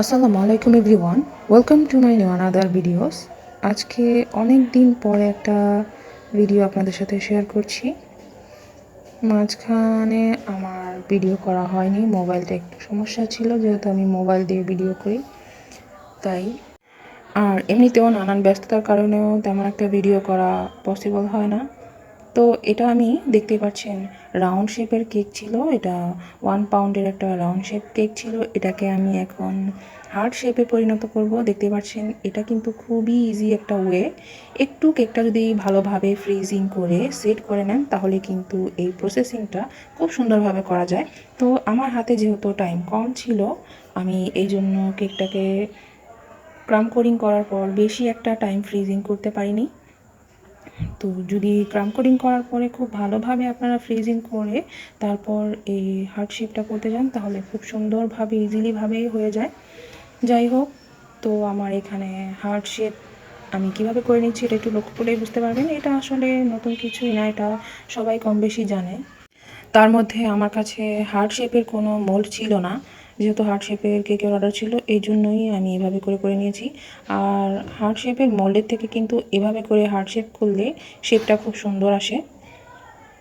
আসসালামু আলাইকুম everyone welcome to my new another videos আজকে অনেক দিন পরে একটা ভিডিও আপনাদের সাথে শেয়ার করছি। মাঝখানে আমার ভিডিও করা হয়নি, মোবাইলটা একটু সমস্যা ছিল, যেহেতু আমি মোবাইল দিয়ে ভিডিও করি, তাই। আর এমনিতেও নানান ব্যস্ততার কারণেও তেমন একটা ভিডিও করা পসিবল হয় না। তো এটা আমি দেখতে পাচ্ছেন। রাউন্ড শেপের কেক ছিল, এটা ওয়ান পাউন্ডের একটা রাউন্ড শেপ কেক ছিল, এটাকে আমি এখন হার্ড শেপে পরিণত করব। দেখতে পাচ্ছেন, এটা কিন্তু খুবই ইজি একটা ওয়ে একটু কেকটা যদি ভালোভাবে ফ্রিজিং করে সেট করে নেন, তাহলে কিন্তু এই প্রসেসিংটা খুব সুন্দরভাবে করা যায়। তো আমার হাতে যেহেতু টাইম কম ছিল, আমি এই জন্য কেকটাকে ক্রাম করার পর বেশি একটা টাইম ফ্রিজিং করতে পারিনি। তো যদি ক্রাম কোডিং করার পরে খুব ভালোভাবে আপনারা ফ্রিজিং করে তারপর এই হার্ট শেপটা করতে যান, তাহলে খুব সুন্দরভাবে ইজিলিভাবেই হয়ে যায়। যাই হোক, তো আমার এখানে হার্ট শেপ আমি কীভাবে করে নিচ্ছি এটা একটু লক্ষ্য করলেই বুঝতে পারবেন। এটা আসলে নতুন কিছুই না, এটা সবাই কম বেশি জানে। তার মধ্যে আমার কাছে হার্ট শেপের কোনো মোল্ড ছিল না। যেহেতু হার্ট শেপের কেকের অর্ডার ছিল, এই জন্যই আমি এভাবে করে করে নিয়েছি। আর হার্ট শেপের মোল্ডের থেকে কিন্তু এভাবে করে হার্ট শেপ করলে শেপটা খুব সুন্দর আসে।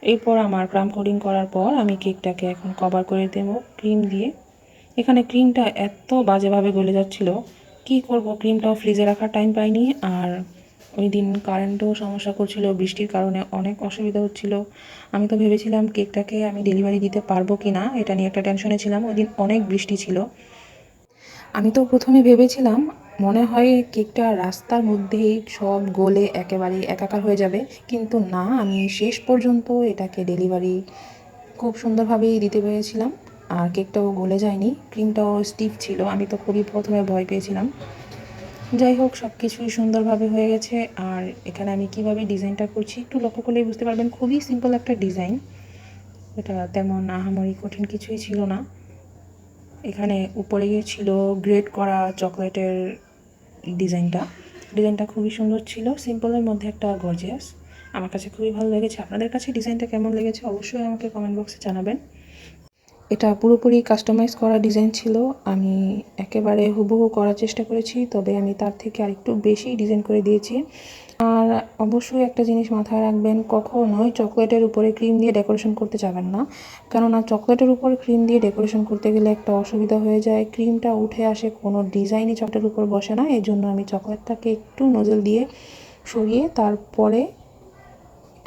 এরপর আমার ক্রাম কোডিং করার পর আমি কেকটাকে এখন কভার করে দেবো ক্রিম দিয়ে। এখানে ক্রিমটা এত বাজেভাবে গলে যাচ্ছিল, কি করব? ক্রিমটাও ফ্রিজে রাখার টাইম পাইনি আর ওই দিন কারেন্টও সমস্যা করছিল, বৃষ্টির কারণে অনেক অসুবিধা হচ্ছিল। আমি তো ভেবেছিলাম কেকটাকে আমি ডেলিভারি দিতে পারব কি না এটা নিয়ে একটা টেনশনে ছিলাম। ওই দিন অনেক বৃষ্টি ছিল। আমি তো প্রথমে ভেবেছিলাম, মনে হয় কেকটা রাস্তার মধ্যেই সব গলে একেবারে একাকার হয়ে যাবে। কিন্তু না, আমি শেষ পর্যন্ত এটাকে ডেলিভারি খুব সুন্দরভাবেই দিতে পেরেছিলাম। আর কেকটাও গলে যায়নি ক্রিমটাও স্টিফ ছিল। আমি তো খুবই প্রথমে ভয় পেয়েছিলাম। যাই হোক সব কিছুই সুন্দরভাবে হয়ে গেছে। আর এখানে আমি কীভাবে ডিজাইনটা করছি একটু লক্ষ্য করলেই বুঝতে পারবেন, খুবই সিম্পল একটা ডিজাইন। এটা তেমন আহামরি কঠিন কিছুই ছিল না। এখানে উপরে ছিল গ্রেড করা চকলেটের ডিজাইনটা। ডিজাইনটা খুবই সুন্দর ছিল সিম্পলের মধ্যে একটা গর্জিয়াস আমার কাছে খুবই ভালো লেগেছে। আপনাদের কাছে ডিজাইনটা কেমন লেগেছে অবশ্যই আমাকে কমেন্ট বক্সে জানাবেন। এটা পুরোপুরি কাস্টমাইজ করা ডিজাইন ছিল। আমি একেবারে হুবহু করার চেষ্টা করেছি, তবে আমি তার থেকে আরেকটু বেশি ডিজাইন করে দিয়েছি। আর অবশ্যই একটা জিনিস মাথায় রাখবেন, কখনোই চকলেটের উপরে ক্রিম দিয়ে ডেকোরেশন করতে যাবেন না। কেননা চকলেটের উপর ক্রিম দিয়ে ডেকোরেশন করতে গেলে একটা অসুবিধা হয়ে যায়। ক্রিমটা উঠে আসে কোনো ডিজাইনই চকলেটের উপর বসে না এই জন্য আমি চকলেটটাকে একটু নজল দিয়ে সরিয়ে তারপরে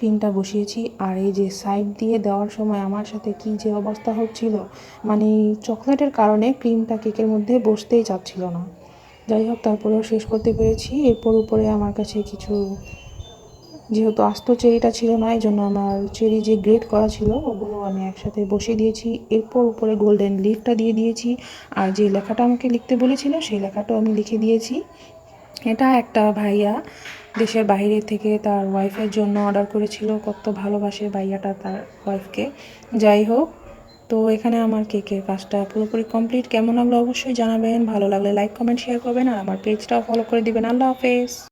ক্রিমটা বসিয়েছি আর এই যে সাইড দিয়ে দেওয়ার সময় আমার সাথে কি যে অবস্থা হচ্ছিল মানে চকলেটের কারণে ক্রিমটা কেকের মধ্যে বসতেই চাচ্ছিল না। যাই হোক, তারপরেও শেষ করতে পেরেছি। এরপর উপরে আমার কাছে কিছু, যেহেতু আস্ত চেরিটা ছিল না এই জন্য আমার চেরি যে গ্রেড করা ছিল, ওগুলো আমি একসাথে বসিয়ে দিয়েছি। এরপর উপরে গোল্ডেন লিফটা দিয়ে দিয়েছি। আর যে লেখাটা আমাকে লিখতে বলেছিল, সেই লেখাটাও আমি লিখে দিয়েছি। এটা একটা ভাইয়া দেশের বাইরে থেকে তার ওয়াইফের জন্য অর্ডার করেছিল। কত ভালোবাসে ভাইয়াটা তার ওয়াইফকে যাই হোক, তো এখানে আমার কেকের কাজটা পুরোপুরি কমপ্লিট কেমন লাগল অবশ্যই জানাবেন। ভালো লাগলে লাইক কমেন্ট শেয়ার করবেন। আর আমার পেজটাও ফলো করে দিবেন। আল্লাহ হাফেজ।